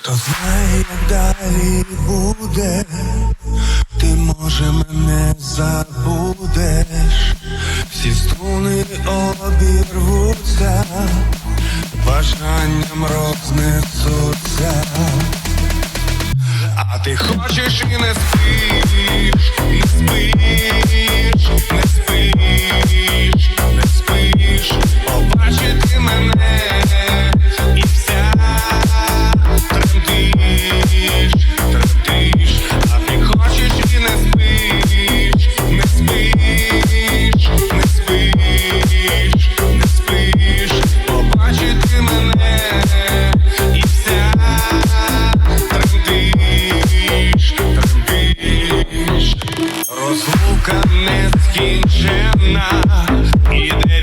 Хто знає, як далі буде, ти може мене забудеш, всі струни обірвуться, бажанням рознесуться. А ти хочеш і не спиш, нескінченна, іде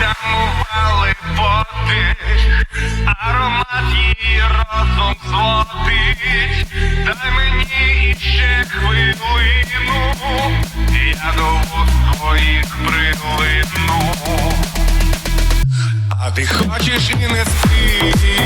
тамували подих, аромат її разом сводить, Дай мені іще хвилину, я до вуст твоїх прилину. А ти хочеш і не спиш,